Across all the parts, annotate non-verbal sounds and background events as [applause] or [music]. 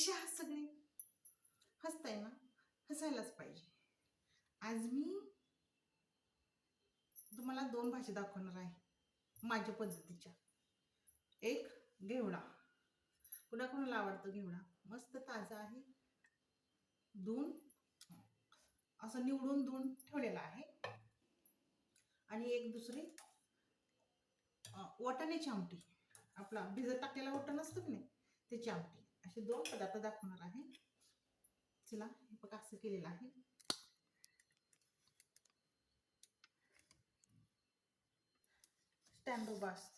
कशी हस सगळे हसताय ना? हसायलाच पाहिजे. आज मी तुम्हाला दोन भाज्या दाखवणार आहे माझ्या पद्धतीच्या. एक घेवडा. कुणा कुणाला आवडतो घेवडा? मस्त ताजा आहे. धुवून असं निवडून धुवून ठेवलेला आहे. आणि एक दुसरी वाटाण्याची आमटी. आपला भिजत टाकलेला वाटण असतो की नाही? त्याची आमटी. असे दोन पदार्थ दाखवणार आहे. चला हे बघा असं केलेलं आहे. स्टँडो बास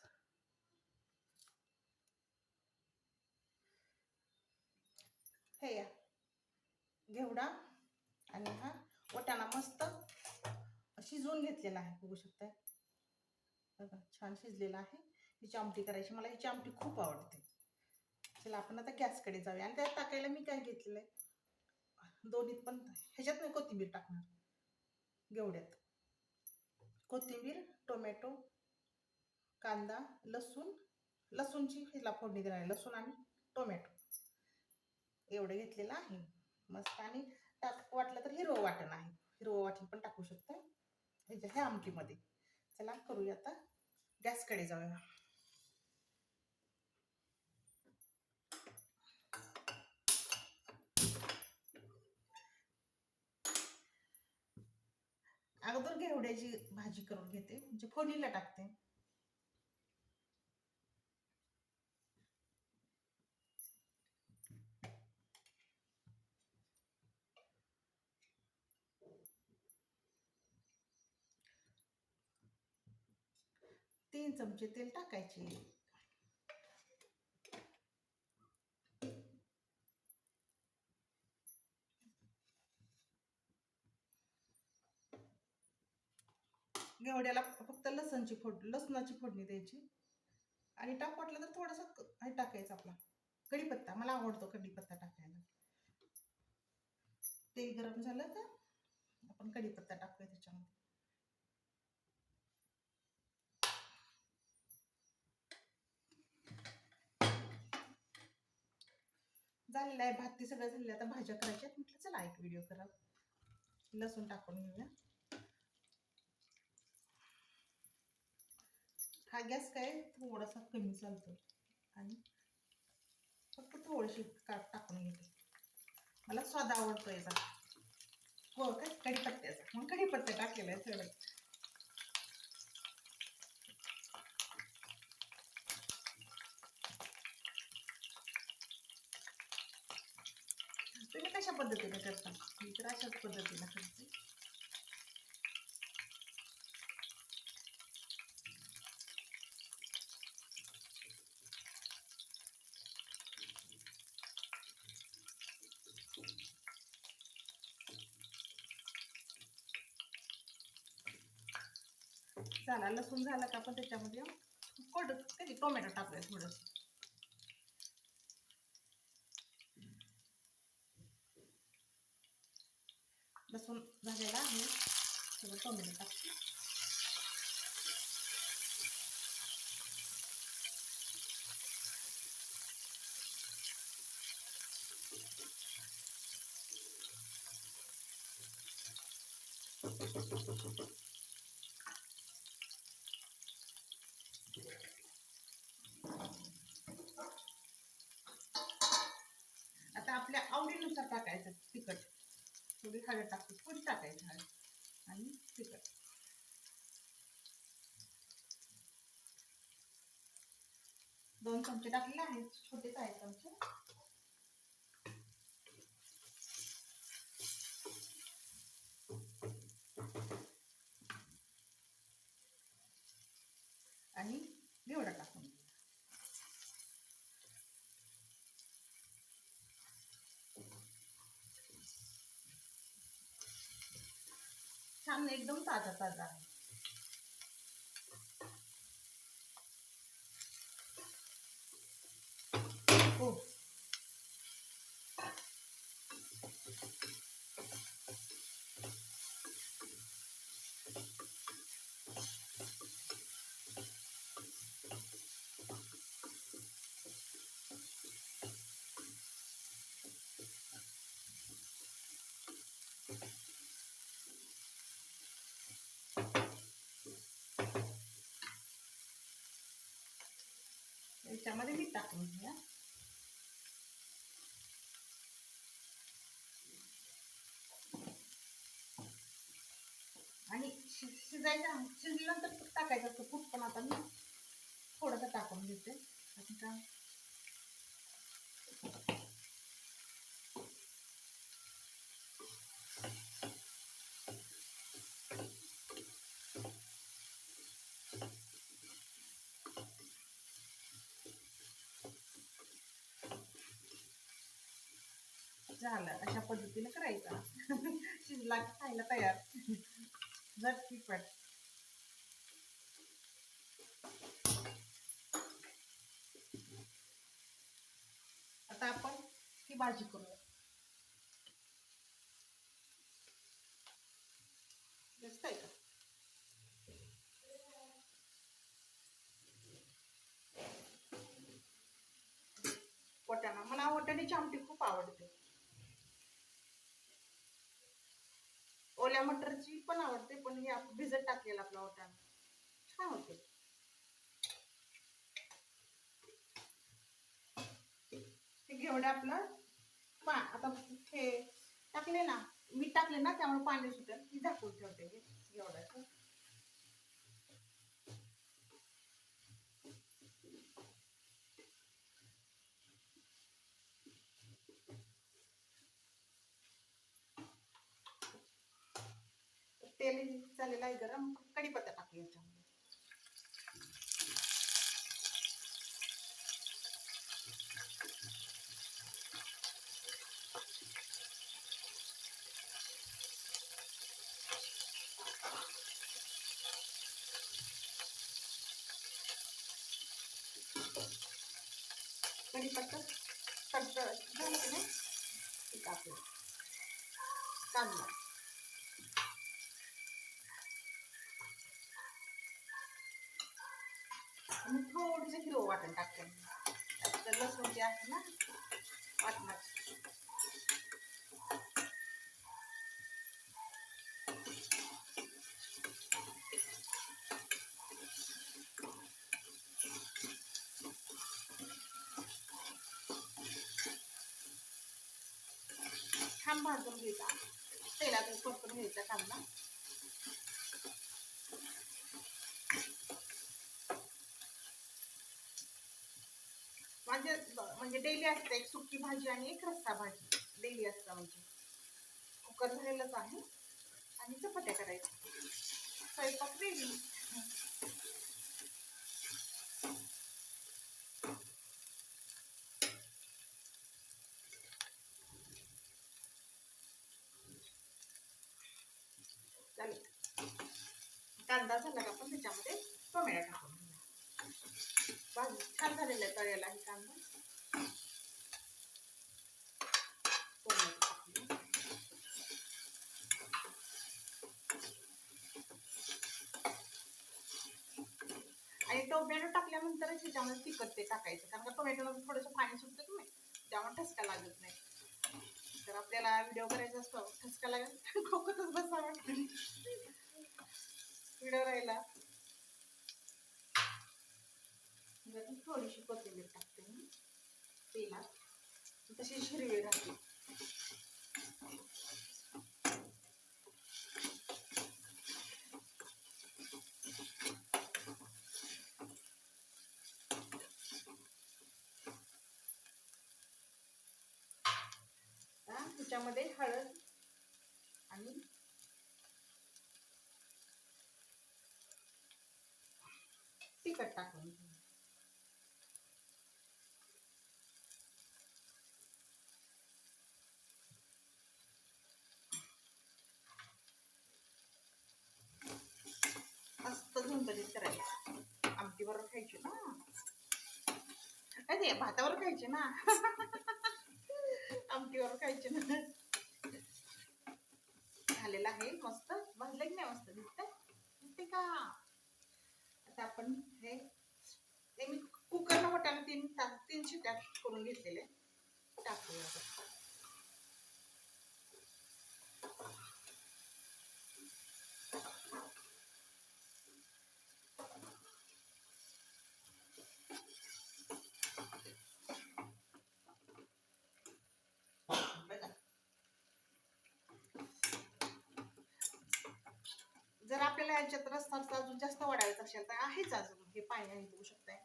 हे या. घेवडा आणि हा वटाणा मस्त शिजवून घेतलेला आहे बघू शकताय. बघा छान शिजलेला आहे. हिची आमटी करायची. मला हिची आमटी खूप आवडते. चला आपण आता गॅसकडे जाऊया. आणि त्यात टाकायला मी काय घेतलेलं आहे? दोन्हीत पण ह्याच्यात मी कोथिंबीर टाकणार. घेवड्यात कोथिंबीर टोमॅटो कांदा लसूण. लसूणची ह्याला फोडणी देणार आहे. लसूण आणि टोमॅटो. एवढं घेतलेलं आहे. मस्त आणि टाक वाटलं तर हिरवं वाटण आहे. हिरवं वाटण पण टाकू शकता ह्याच्या ह्या आमटीमध्ये. चला करूया आता. गॅसकडे जाऊया. अगोदर घेवड्याची भाजी करून घेते. म्हणजे फोडणीला टाकते. तीन चमचे तेल टाकायचे. घेवड्याला फक्त लसणची फोड लसणाची फोडणी द्यायची. आणि टाक वाटलं तर थोडासा हे टाकायचं आपला. कढीपत्ता मला आवडतो कढीपत्ता टाकायला. तेल गरम झालं का आपण कढीपत्ता टाकूया त्याच्यामध्ये. झालेलं आहे भात ती सगळं झालेलं आता भाज्या करायच्या म्हटलं चला एक व्हिडिओ करा. लसूण टाकून घेऊया. हा गॅस काय थोडासा कमी चालतो आणि फक्त थोडीशी का टाकून घेते. मला स्वाद आवडतो याचा. हो काय? कढीपत्त्याचा. मग कढीपत्ता टाकलेला आहे सगळं तुम्ही कशा पद्धतीने करता? मी तर अशाच पद्धतीने करते. झाला लसूण झाला का आपण त्याच्यामध्ये कोड कधी टोमॅटो टाकूया थोडं लसूण झालेला आहे. टोमॅटो टाकते आता आपल्या थोडंसं टाकायचं तिखट. थोडी हळद टाकतो थोडी टाकायची हळद आणि तिखट. दोन चमचे टाकलेले आहेत छोटेच आहेत चमचे आणि घेवडा टाकून घेऊ. छान एकदम ताजा ताजा आहे हो त्याच्यामध्ये मी टाकून घेऊया आणि शि शिजायचं शिजल्यानंतर टाकायचं असतं कूट पण आता मी थोडंसं टाकून घेते आणि झालं अशा पद्धतीने करायचा. [laughs] शिजला की खायला तयार. झटपट आता आपण ही भाजी करूया. दिसतंय का? वाटाणा मला वटाण्याची आमटी खूप आवडते. मटरची पण आवडते पण हे भिजत टाकलेला आपला वाटाणा. छान होते. हे घेवडे आपलं पा आता हे टाकले ना मीठ टाकले ना त्यामुळे पाणी सुटेल. की झाकून ठेवते घेवड्याचं. तेलही झालेलं आहे गरम कढीपत्ता टाकू याच्यामध्ये कढीपत्ता सगळं झालं की नाही कांदा आणि थोडीशी हिरवं वाटण टाकते. तर लसूण जे आहे ना. वाटणाची छान भाजून घ्यायचा तेलात परतून घ्यायचा कांदा म्हणजे डेली असतं. एक सुकी भाजी आणि एक रस्सा भाजी. डेली असतं म्हणजे. कुकर झालेलंच आहे. आणि चपात्या करायच्या. स्वयंपाक रेडी चालेल. कांदा झाला का आपण त्याच्यामध्ये टोमॅटो टाकून भाजी छान झालेला आहे तळ्याला ही कांदा टोमॅटो टाकूया. आणि टोमॅटो टाकल्यानंतरच ह्याच्यामध्ये तिखट ते टाकायचं. कारण का टोमॅटोमध्ये थोडंसं पाणी सुटतं नाही त्यामुळे ठसका लागत नाही. तर आपल्याला व्हिडिओ करायचा असतो ठसका लागेल खोकतच बसा वाटतं व्हिडिओ राहिला. थोडीशी कोथिंबीर टाकते मी. तेलात. तशी हिरवी राहते. त्याच्यामध्ये हळद आणि तिखट टाकून मस्त झुंजलीत करायचं. आमटीवर खायचे खायची ना अरे भातावर खायचे ना? [laughs] आमटीवर खायचे ना. झालेलं आहे मस्त. भाजलं की नाही मस्त? दिसतंय? दिसते का? आता आपण हे मी कुकरला वाटाणा तीन तास तीन शिट्या करून घेतलेले टाकूया जर आपल्याला यांच्यात रस रस्ता अजून जास्त वाढायचा असेल तर आहेच अजून. हे पाणी आहे देऊ शकताय.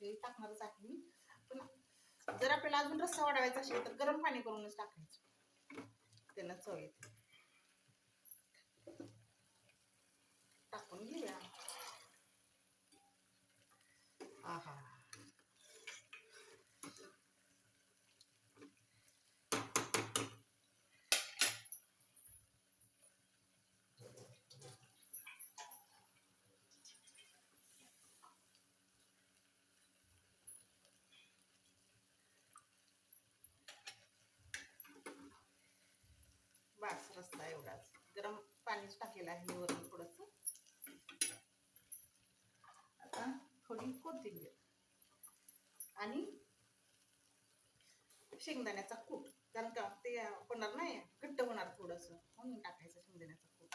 हे टाकणारच आहे मी. पण जर आपल्याला अजून रस्सा वाढवायचा असेल तर गरम पाणी करूनच टाकायचं. त्याला चव येते. टाकून घेऊया. आहा. मसाला एवढाच. गरम पाणीच टाकलेलं आहे मी वरून थोडस. आता थोडी कोथिंबीर आणि शेंगदाण्याचा कूट. कारण का ते होणार नाही घट्ट होणार थोडस. म्हणून टाकायचं शेंगदाण्याचा कूट.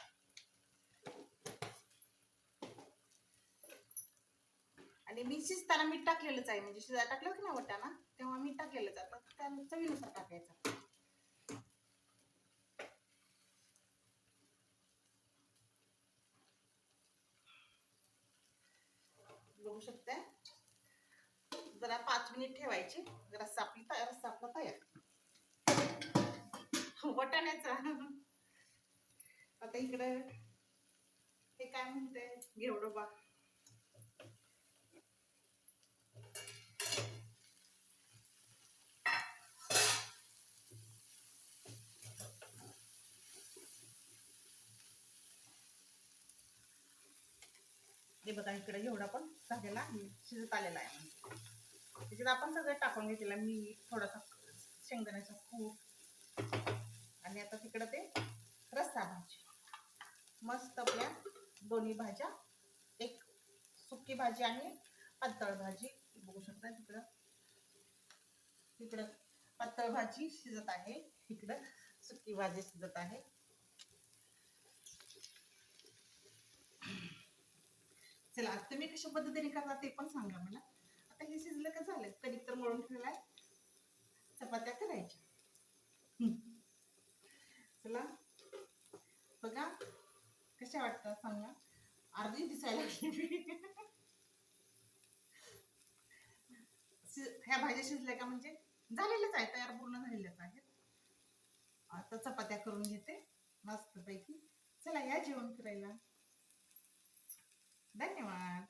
आणि मी शिजताना मीठ टाकलेलंच आहे. म्हणजे शिजायला टाकलं की ना वाटाणा? तेव्हा मीठ टाकलेलंच आता त्या चवीनुसार टाकायचं. बघू शकताय जरा पाच मिनिट ठेवायचे. रस्सा आपली तयार रस्सा आपला तयार. वटाण्याचा. आता इकडं हे काय म्हणते? घेवडोबा. हे बघा इकडे एवढा पण झालेला आहे. शिजत आलेला आहे त्याच्यात आपण सगळं टाकून घेतलेलं मीठ थोडासा शेंगदाण्याचा कूट आणि आता तिकडं ते रस्सा भाजी. मस्त आपल्या दोन्ही भाज्या. एक सुकी भाजी आणि पातळ भाजी. बघू शकता तिकडं. तिकडं पातळ भाजी शिजत आहे. इकडं सुकी भाजी शिजत आहे. चला आता तुम्ही कशा पद्धतीने करता ते पण सांगा मला. आता हे शिजलं का झालं? कधी तर मळून ठेवलाय. चपात्या करायच्या. चला. बघा कशा वाटतात सांगा. अर्धी दिसायला ह्या भाज्या शिजल्या का म्हणजे? झालेल्याच आहे तयार पूर्ण झालेल्याच आहेत. आता चपात्या करून घेते मस्त पैकी चला या जेवण करायला. धन्यवाद.